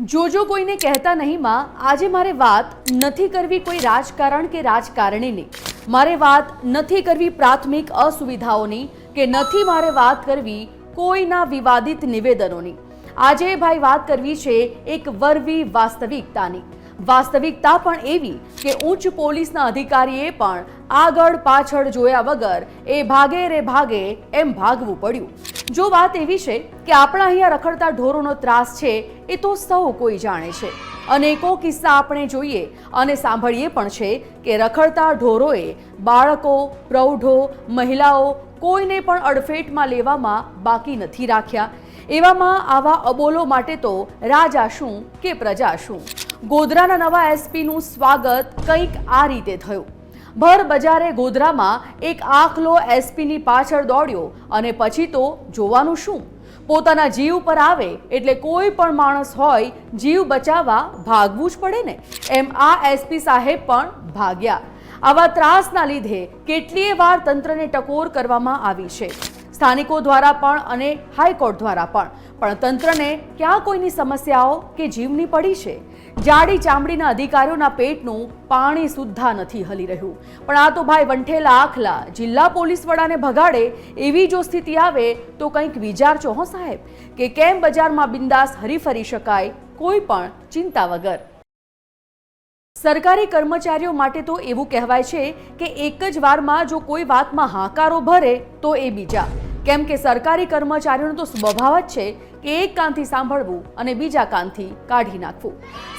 જોજો કોઈને કહેતા નહીં, માં. આજે મારે વાત નથી કરવી કોઈ રાજકારણ કે રાજકારણીની. મારે વાત નથી કરવી પ્રાથમિક અસુવિધાઓની કે નથી મારે વાત કરવી કોઈના વિવાદિત નિવેદનોની. આજે ભાઈ વાત કરવી છે એક વરવી વાસ્તવિકતાની. વાસ્તવિકતા પણ એવી કે ઉચ્ચ પોલીસના અધિકારીએ પણ આગળ પાછળ જોયા વગર એ ભાગે રે ભાગે એમ ભાગવું પડ્યું. જો વાત એવી છે કે આપણા અહીંયા રખડતા ઢોરોનો ત્રાસ છે, એ તો સૌ કોઈ જાણે છે. અનેકો કિસ્સા આપણે જોઈએ અને સાંભળીએ પણ છે કે રખડતા ઢોરોએ બાળકો, પ્રૌઢો, મહિલાઓ કોઈને પણ અડફેટમાં લેવામાં બાકી નથી રાખ્યા. એવામાં આવા અબોલો માટે તો રાજા શું કે પ્રજા શું? ગોધરાના નવા એસપીનું સ્વાગત કંઈક આ રીતે થયું. ભર બજારે ગોધરામાં એક આખલો એસપીની પાછળ દોડ્યો અને પછી તો જોવાનું શું? પોતાના જીવ પર આવે એટલે કોઈ પણ માણસ હોય જીવ બચાવવા ભાગવું જ પડે ને? એમ આ એસપી સાહેબ પણ ભાગ્યા. આવા ત્રાસના લીધે કેટલીય વાર તંત્રને ટકોર કરવામાં આવી છે. સ્થાનિકો દ્વારા પણ અને હાઈકોર્ટ દ્વારા પણ. પણ તંત્રને ક્યાં કોઈની સમસ્યાઓ કે જીવની પડી છે? જાડી ચામડીના અધિકારીઓના પેટનું પાણી સુદ્ધા નથી હલી રહ્યું. પણ આ તો ભાઈ વંઠેલા આખલા, જિલ્લા પોલીસ વડાને ભગાડે એવી જો સ્થિતિ આવે તો કંઈક વિચારજો હો સાહેબ. કે કેમ બજારમાં બિંદાસ હરીફરી શકાય કોઈ પણ ચિંતા વગર. સરકારી કર્મચારીઓ માટે તો એવું કહેવાય છે કે એક જ વારમાં જો કોઈ વાતમાં હાકારો ભરે તો એ બીજા. કેમ કે સરકારી કર્મચારીઓનો તો સ્વભાવ જ છે કે એક કાનથી સાંભળવું અને બીજા કાનથી કાઢી નાખવું.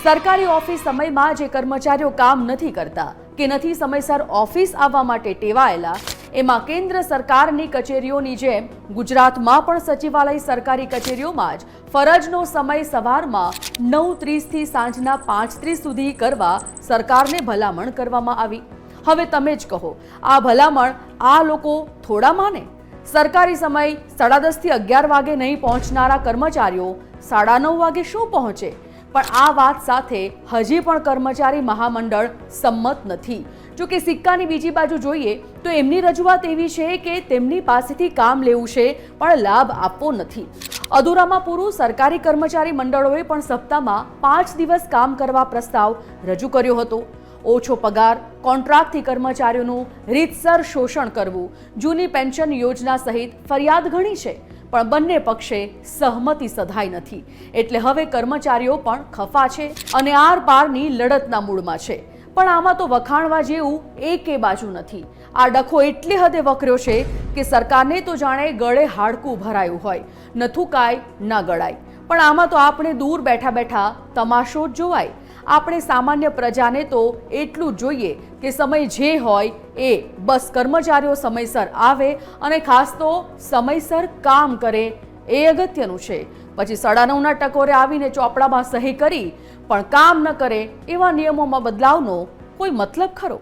સરકારી ઓફિસ સમયમાં જે કર્મચારીઓ કામ નથી કરતા કે નથી સમયસર ઓફિસ આવવા માટે ટેવાયેલા, એમાં કેન્દ્ર સરકારની કચેરીઓની જેમ ગુજરાતમાં પણ સચિવાલય સરકારી કચેરીઓમાં જ ફરજનો સમય સવારમાં નવ ત્રીસથી સાંજના પાંચ ત્રીસ સુધી કરવા સરકારને ભલામણ કરવામાં આવી. હવે તમે જ કહો, આ ભલામણ આ લોકો થોડા માને? સરકારી સમય સાડા દસથી અગિયાર વાગે નહીં પહોંચનારા કર્મચારીઓ સાડા નવ વાગે શું પહોંચે? પણ આ વાત સાથે હજી પણ કર્મચારી મહામંડળ સંમત નથી. જો કે સિક્કાની બીજી બાજુ જોઈએ, તો એમની રજૂઆત એવી છે કે તેમની પાસેથી કામ લેવું છે, પણ લાભ આપવો નથી. અધૂરામાં પૂરું સરકારી કર્મચારી મંડળોએ પણ સપ્તાહમાં પાંચ દિવસ કામ કરવા પ્રસ્તાવ રજૂ કર્યો હતો. ઓછો પગાર, કોન્ટ્રાક્ટથી કર્મચારીઓનું રીતસર શોષણ કરવું, જૂની પેન્શન યોજના સહિત ફરિયાદ ઘણી છે, પણ બંને પક્ષે સહમતિ સધાઈ નથી. એટલે હવે કર્મચારીઓ પણ ખફા છે અને આર પારની લડતના મૂળમાં છે. પણ આમાં તો વખાણવા જેવું એકે બાજુ નથી. આ ડખો એટલી હદે વકર્યો છે કે સરકારને તો જાણે ગળે હાડકું ભરાયું હોય. ન થૂકાય, ન ગળાય. પણ આમાં તો આપણે દૂર બેઠા બેઠા તમાશો જ જોવાય. આપણે સામાન્ય પ્રજાને તો એટલું જોઈએ કે સમય જે હોય એ બસ કર્મચારીઓ સમયસર આવે અને ખાસ તો સમયસર કામ કરે એ અગત્યનું છે. પછી સાડા નવના ટકોરે આવીને ચોપડામાં સહી કરી, પણ કામ ન કરે એવા નિયમોમાં બદલાવનો કોઈ મતલબ ખરો?